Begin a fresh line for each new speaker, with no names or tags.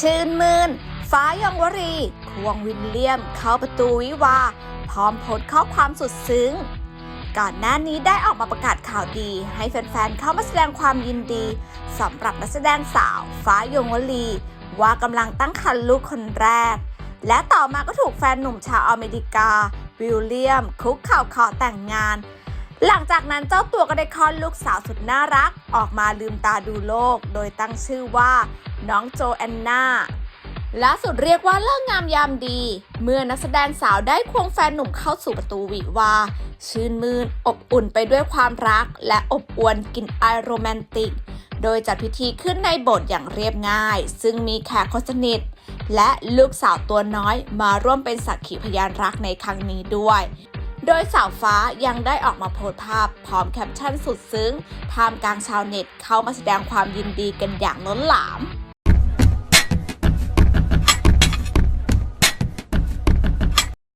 ชื่นมื่นฟ้ายองวรี ควงวินเลียมเข้าประตูวิวา พร้อมโพสข้อความสุดซึ้ง ก่อนหน้านี้ได้ออกมาประกาศข่าวดี ให้แฟนๆเข้ามาแสดงความยินดีสำหรับนักแสดงสาว ฟ้ายงวลี ว่ากำลังตั้งครรภ์ลูกคนแรก และต่อมาก็ถูกแฟนหนุ่มชาวอเมริกา วิลเลียม คุกเข่าขอแต่งงาน หลังจากนั้นเจ้าตัวก็ได้คลอดลูกสาวสุดน่ารัก ออกมาลืมตาดูโลก โดยตั้งชื่อว่า น้องโจแอนนาล่าสุดเรียกว่าเลิกงามยามดี เมื่อนักแสดงสาวได้ควงแฟนหนุ่มเข้าสู่ประตูวิวา ชื่นมื่นอบอุ่นไปด้วยความรัก และอบอวลกลิ่นอายโรแมนติก โดยจัดพิธีขึ้นในโบสถ์อย่างเรียบง่าย ซึ่งมีแขกคนสนิท และลูกสาวตัวน้อยมาร่วมเป็นสักขีพยานรักในครั้งนี้ด้วย โดยสาวฟ้ายังได้ออกมาโพสต์ภาพ พร้อมแคปชั่นสุดซึ้งท่ามกลางชาวเน็ตเข้ามาแสดงความยินดีกันอย่างล้นหลาม